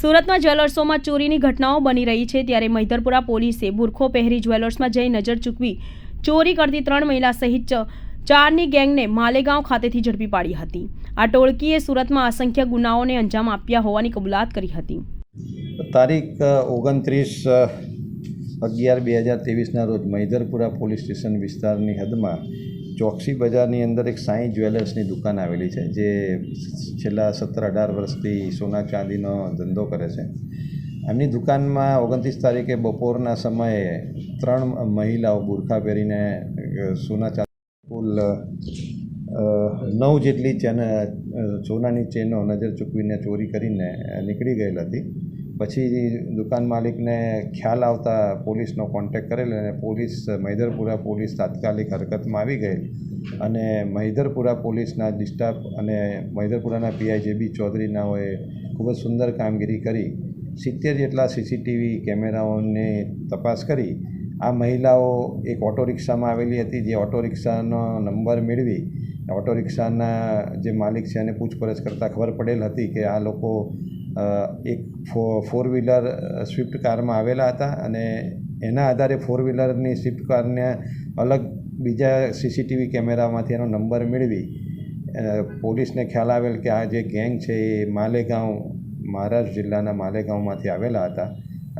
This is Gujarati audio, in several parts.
સુરતમાં જ્વેલર્સોમાં ચોરીની ઘટનાઓ બની રહી છે ત્યારે મૈધરપુરા પોલીસે બુરખો પહેરી જ્વેલર્સમાં જઈ નજર ચૂકવી ચોરી કરતી ત્રણ મહિલા સહિત ચારની ગેંગને માલેગાંવ ખાતેથી ઝડપી પાડી હતી. આ ટોળકીએ સુરતમાં અસંખ્ય ગુનાઓને અંજામ આપ્યા હોવાની કબૂલાત કરી હતી. તારીખ ઓગણત્રીસ અગિયાર બે હજાર ત્રેવીસના રોજ મૈધરપુરા પોલીસ સ્ટેશન વિસ્તારની હદમાં ચોકસી બજારની અંદર એક સાંઈ જ્વેલર્સની દુકાન આવેલી છે, જે છેલ્લા સત્તર અઢાર વર્ષથી સોના ચાંદીનો ધંધો કરે છે. એમની દુકાનમાં ઓગણત્રીસ તારીખે બપોરના સમયે ત્રણ મહિલાઓ બુરખા પહેરીને સોના ચાંદી કુલ નવ જેટલી ચેન સોનાની ચેનો નજર ચૂકવીને ચોરી કરીને નીકળી ગયેલ હતી. પછી દુકાન માલિકને ખ્યાલ આવતા પોલીસનો કોન્ટેક કરેલ અને પોલીસ મૈદરપુરા પોલીસ તાત્કાલિક હરકતમાં આવી ગઈ અને મહિધરપુરા પોલીસના ડિસ્ટાફ અને મૈદરપુરાના પીઆઈ જે બી ચૌધરીનાઓએ ખૂબ જ સુંદર કામગીરી કરી. સિત્તેર જેટલા સીસીટીવી કેમેરાઓની તપાસ કરી. આ મહિલાઓ એક ઓટો રિક્ષામાં આવેલી હતી, જે ઓટો રિક્ષાનો નંબર મેળવી. ઓટો રિક્ષાના જે માલિક છે એને પૂછપરછ કરતાં ખબર પડેલ હતી કે આ લોકો એક ફોર વ્હીલર સ્વિફ્ટ કારમાં આવેલા હતા અને એના આધારે ફોર વ્હીલરની સ્વિફ્ટ કારને અલગ બીજા સીસીટીવી કેમેરામાંથી એનો નંબર મેળવી. પોલીસને ખ્યાલ આવેલ કે આ જે ગેંગ છે એ માલેગાંવ, મહારાષ્ટ્ર જિલ્લાના માલેગાંવમાંથી આવેલા હતા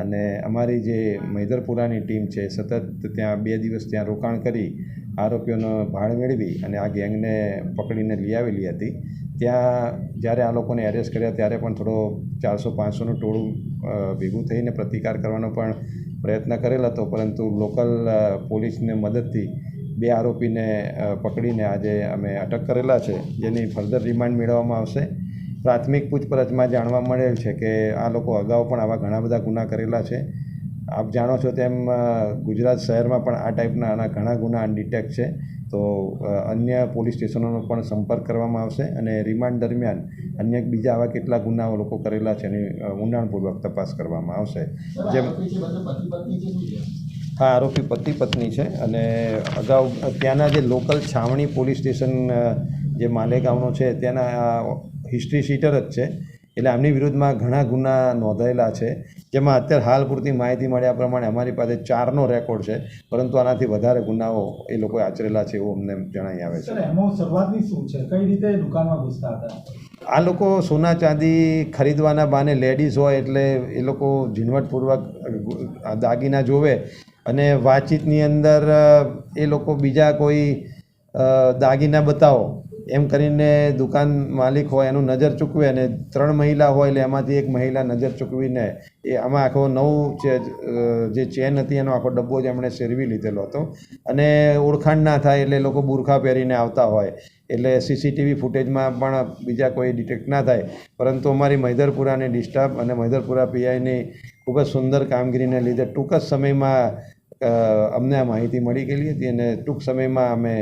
અને અમારી જે મૈદરપુરાની ટીમ છે સતત ત્યાં બે દિવસ ત્યાં રોકાણ કરી, આરોપીઓનો ભાળ મેળવી અને આ ગેંગને પકડીને લઈ આવેલી હતી. ત્યાં જ્યારે આ લોકોને એરેસ્ટ કર્યા, ત્યારે પણ થોડો ચારસો પાંચસોનું ટોળું ભેગું થઈને પ્રતિકાર કરવાનો પણ પ્રયત્ન કરેલ હતો. પરંતુ લોકલ પોલીસને મદદથી બે આરોપીને પકડીને આજે અમે અટક કરેલા છે, જેની ફર્ધર રિમાન્ડ મેળવવામાં આવશે. પ્રાથમિક પૂછપરછમાં જાણવા મળેલ છે કે આ લોકો અગાઉ પણ આવા ઘણા બધા ગુના કરેલા છે. આપ જાણો છો તેમ ગુજરાત શહેરમાં પણ આ ટાઈપના આના ઘણા ગુના અનડિટેક્ટ છે. તો અન્ય પોલીસ સ્ટેશનોનો પણ સંપર્ક કરવામાં આવશે અને રિમાન્ડ દરમિયાન અન્ય બીજા આવા કેટલા ગુનાઓ લોકો કરેલા છે એની ઊંડાણપૂર્વક તપાસ કરવામાં આવશે. જેમ હા, આરોપી પતિ પત્ની છે અને અગાઉ ત્યાંના જે લોકલ છાવણી પોલીસ સ્ટેશન જે માલેગાંવનો છે, ત્યાંના હિસ્ટ્રી શીટર જ છે. એટલે આમની વિરુદ્ધમાં ઘણા ગુના નોંધાયેલા છે. જેમાં અત્યારે હાલ પૂરતી માહિતી મળ્યા પ્રમાણે અમારી પાસે ચારનો રેકોર્ડ છે પરંતુ આનાથી વધારે ગુનાઓ એ લોકોએ આચરેલા છે એવું અમને જણાઈ આવે છે. એમાં શરૂઆતની શું છે? કઈ રીતે દુકાનમાં ઘૂસતા હતા? આ લોકો સોના ચાંદી ખરીદવાના બાને લેડીઝ હોય એટલે એ લોકો ઝીણવટપૂર્વક દાગીના જોવે અને વાતચીતની અંદર એ લોકો બીજા કોઈ દાગીના બતાવો. એમ કરીને દુકાન માલિક હોય, એનું નજર ચૂકવે અને ત્રણ મહિલા હોય એટલે એમાંથી એક મહિલા નજર ચૂકવીને એ આમાં આખો નવું જે ચેન હતી એનો આખો ડબ્બો જ એમણે શેરવી લીધેલો હતો. અને ઓળખાણ ના થાય એટલે લોકો બુરખા પહેરીને આવતા હોય. એટલે સીસીટીવી ફૂટેજમાં પણ બીજા કોઈ ડિટેક્ટ ના થાય. પરંતુ અમારી મહિધરપુરાની ડિસ્ટર્બ અને મહિધરપુરા પીઆઈની ખૂબ જ સુંદર કામગીરીને લીધે ટૂંક જ સમયમાં અમને આ માહિતી મળી ગયેલી હતી અને ટૂંક સમયમાં અમે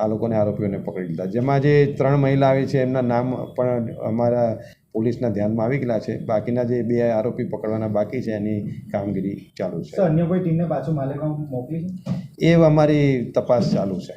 આ લોકોને આરોપીઓને પકડી લીધા. જેમાં જે ત્રણ મહિલા આવી છે એમના નામ પણ અમારા પોલીસના ધ્યાનમાં આવી ગયેલા છે. બાકીના જે બે આરોપી પકડવાના બાકી છે એની કામગીરી ચાલુ છે. અન્ય કોઈ ટીમને પાછું માલેગાંવ મોકલી એ અમારી તપાસ ચાલુ છે.